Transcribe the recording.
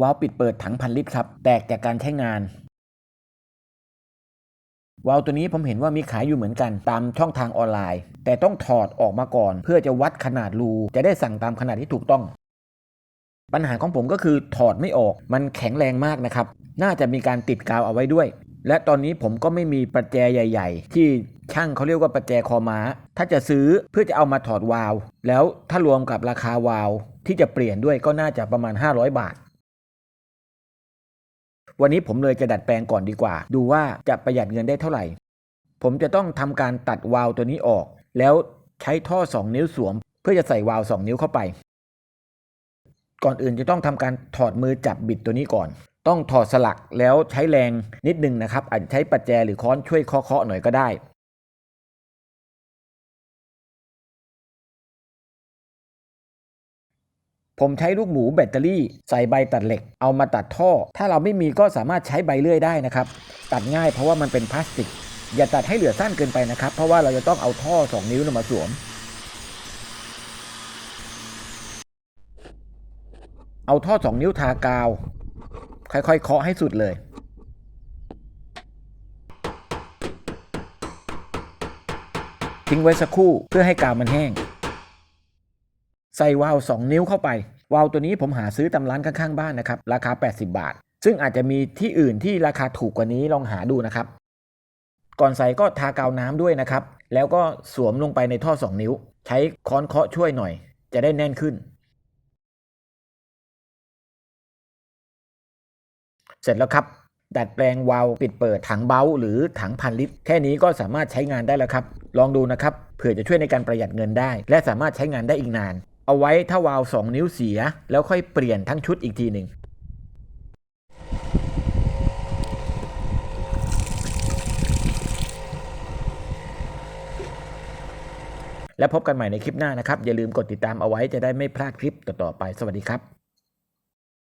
วาล์วปิดเปิดถังพันลิตรครับ แตกจากการใช้งาน วาล์วตัวนี้ผมเห็นว่ามีขายอยู่เหมือนกันตามช่องทางออนไลน์ แต่ต้องถอดออกมาก่อน เพื่อจะวัดขนาดรู จะได้สั่งตามขนาดที่ถูกต้อง ปัญหาของผมก็คือถอดไม่ออก มันแข็งแรงมากนะครับ น่าจะมีการติดกาวเอาไว้ด้วย และตอนนี้ผมก็ไม่มีประแจใหญ่ ๆ ที่ช่างเขาเรียกว่าประแจคอม้า ถ้าจะซื้อเพื่อจะเอามาถอดวาล์วแล้วถ้ารวมกับราคาวาล์วที่จะเปลี่ยนด้วยก็น่าจะประมาณ 500 บาท วันนี้ผมเลยจะดัดแปลงก่อนดีกว่า ดูว่าจะประหยัดเงินได้เท่าไหร่ ผมจะต้องทำการตัดวาล์วตัวนี้ออก แล้วใช้ท่อ 2 นิ้วสวม เพื่อจะใส่วาล์ว2นิ้วเข้าไป ก่อนอื่นจะต้องทำการถอดมือจับบิดตัวนี้ก่อน ต้องถอดสลักแล้วใช้แรงนิดนึงนะครับ อาจจะใช้ปัจแจหรือค้อนช่วยเคาะๆหน่อยก็ได้ ผมใช้ลูกหมูแบตเตอรี่ใส่ใบตัดเหล็ก เอามาตัดท่อ ถ้าเราไม่มีก็สามารถใช้ใบเลื่อยได้นะครับ ตัดง่ายเพราะว่ามันเป็นพลาสติก อย่าตัดให้เหลือสั้นเกินไปนะครับ เพราะว่าเราจะต้องเอาท่อ 2 นิ้วมาสวม เอาท่อ 2 นิ้วทากาว ค่อยๆเคาะให้สุดเลยทิ้งไว้สักครู่เพื่อให้กาวมันแห้ง ใส่วาล์ว2นิ้วเข้าไป วาล์วตัวนี้ผมหาซื้อตามร้านข้างๆบ้านนะครับ ราคา 80 บาท ซึ่งอาจจะมีที่อื่นที่ราคาถูกกว่านี้ลองหาดูนะครับ ก่อนใส่ก็ทากาวน้ำด้วยนะครับ แล้วก็สวมลงไปในท่อ 2 นิ้ว ใช้ค้อนเคาะช่วยหน่อย จะได้แน่นขึ้น เสร็จแล้วครับ ดัดแปลงวาล์วปิดเปิดถังเบาหรือถังพันลิตร แค่นี้ก็สามารถใช้งานได้แล้วครับ ลองดูนะครับเผื่อจะช่วยในการประหยัดเงินได้ และสามารถใช้งานได้อีกนาน เอาไว้ถ้าวาล์ว2นิ้วเสีย แล้วค่อยเปลี่ยนทั้งชุดอีกทีหนึ่งและพบกันใหม่ในคลิปหน้านะครับ อย่าลืมกดติดตามเอาไว้จะได้ไม่พลาดคลิปต่อๆไป สวัสดีครับ